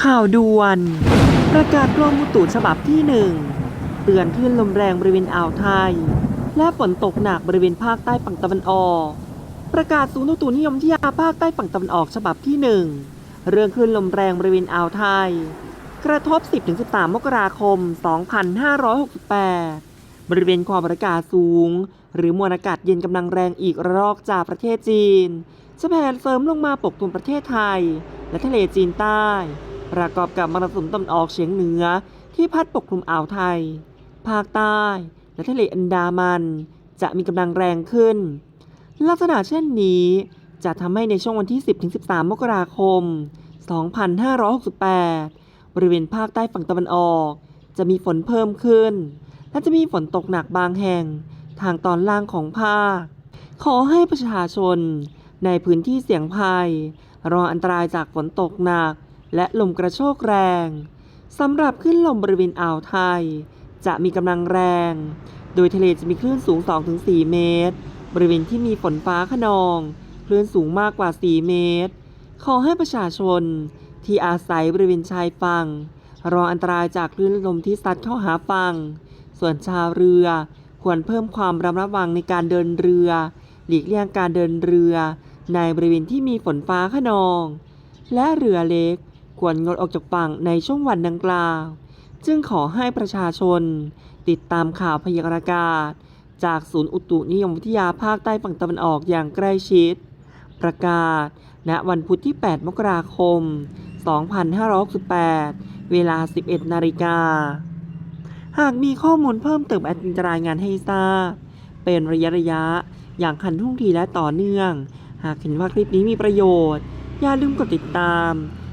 ข่าวด่วน ประกาศกรมอุตุฉบับที่หนึ่งเตือนคลื่นลมแรงบริเวณอ่าวไทย และฝนตกหนักบริเวณภาคใต้ฝั่งตะวันออก ประกาศศูนย์อุตุนิยมวิทยาภาคใต้ฝั่งตะวันออกฉบับที่หนึ่งเรื่องคลื่นลมแรงบริเวณอ่าวไทย กระทบ 10-13 มกราคม 2568 บริเวณความกดอากาศสูง หรือมวลอากาศเย็นกำลังแรงอีกระลอกจากประเทศจีนจะแผ่เสริมลงมาปกคลุมประเทศไทย และทะเลจีนใต้ ประกอบกับมรสุมตะวันออกเฉียงเหนือที่พัดปกคลุมอ่าวไทย ภาคใต้ และทะเลอันดามัน จะมีกำลังแรงขึ้น ลักษณะเช่นนี้จะทำให้ในช่วงวันที่ 10-13 มกราคม 2568 บริเวณภาคใต้ฝั่งตะวันออก จะมีฝนเพิ่มขึ้น และจะมีฝนตกหนักบางแห่งทางตอนล่างของภาค ขอให้ประชาชนในพื้นที่เสี่ยงภัย รองอันตรายจากฝนตกหนัก และลมกระโชกแรงสำหรับขึ้นลมบริเวณอ่าวไทย จะมีกำลังแรง โดยทะเลจะมีคลื่นสูง 2-4 เมตร บริเวณที่มีฝนฟ้าขนอง คลื่นสูงมากกว่า 4 เมตร ขอให้ประชาชนที่อาศัยบริเวณชายฝั่งรองอันตรายจากคลื่นลมที่ซัดเข้าหาฝั่ง ส่วนชาวเรือควรเพิ่มความระมัดระวังในการเดินเรือ หลีกเลี่ยงการเดินเรือ ในบริเวณที่มีฝนฟ้าขนอง และเรือเล็ก ควรงดออกจากฝั่งในช่วงวันดังกล่าว จึงขอให้ประชาชน ติดตามข่าวพยากรณ์อากาศ จากศูนย์อุตุนิยมวิทยาภาคใต้ฝั่งตะวันออกอย่างใกล้ชิด ประกาศ ณวันพุธที่ 8 มกราคม 2568 เวลา 11 นาฬิกา หากมีข้อมูลเพิ่มเติมแอดมินจะรายงานให้ทราบ เป็นระยะระยะอย่างทันท่วงทีและต่อเนื่อง หากเห็นว่าคลิปนี้มีประโยชน์ อย่าลืมกดติดตาม